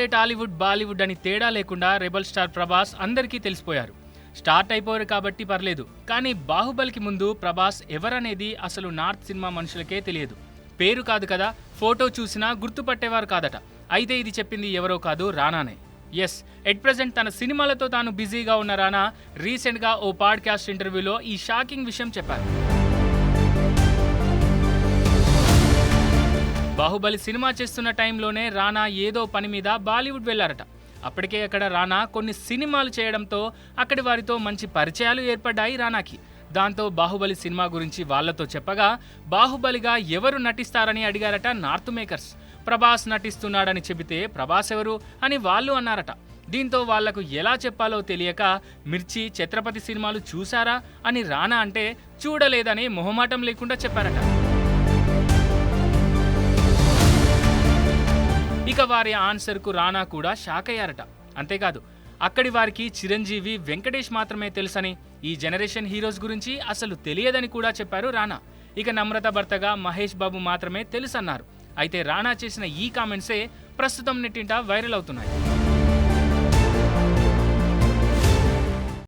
అంటే టాలీవుడ్ బాలీవుడ్ అని తేడా లేకుండా రెబల్ స్టార్ ప్రభాస్ అందరికీ తెలిసిపోయారు. స్టార్ట్ అయిపోయారు కాబట్టి పర్లేదు కానీ బాహుబలికి ముందు ప్రభాస్ ఎవరనేది అసలు నార్త్ సినిమా మనుషులకే తెలియదు. పేరు కాదు కదా ఫోటో చూసినా గుర్తుపట్టేవారు కాదట. అయితే ఇది చెప్పింది ఎవరో కాదు రానానే. ఎస్ ఎట్ ప్రజెంట్ తన సినిమాలతో తాను బిజీగా ఉన్న రానా రీసెంట్గా ఓ పాడ్కాస్ట్ ఇంటర్వ్యూలో ఈ షాకింగ్ విషయం చెప్పారు. బాహుబలి సినిమా చేస్తున్న టైంలోనే రానా ఏదో పని మీద బాలీవుడ్ వెళ్ళారట. అప్పటికే అక్కడ రానా కొన్ని సినిమాలు చేయడంతో అక్కడి వారితో మంచి పరిచయాలు ఏర్పడ్డాయి రానాకి. దాంతో బాహుబలి సినిమా గురించి వాళ్ళతో చెప్పగా బాహుబలిగా ఎవరు నటిస్తారని అడిగారట నార్త్ మేకర్స్. ప్రభాస్ నటిస్తున్నాడని చెబితే ప్రభాస్ ఎవరు అని వాళ్ళు అన్నారట. దీంతో వాళ్ళకు ఎలా చెప్పాలో తెలియక మిర్చి ఛత్రపతి సినిమాలు చూశారా? అని రానా అంటే చూడలేదని మొహమాటం లేకుండా చెప్పారట. ఇక వారి ఆన్సర్కు రానా కూడా షాక్ అయ్యారట అంతేకాదు అక్కడి వారికి చిరంజీవి వెంకటేష్ మాత్రమే తెలుసని ఈ జనరేషన్ హీరోస్ గురించి అసలు తెలియదని కూడా చెప్పారు రానా. ఇక నమ్రత భర్తగా మహేష్ బాబు మాత్రమే తెలుసన్నారు. అయితే రానా చేసిన ఈ కామెంట్సే ప్రస్తుతం నెట్టింట వైరల్ అవుతున్నాయి.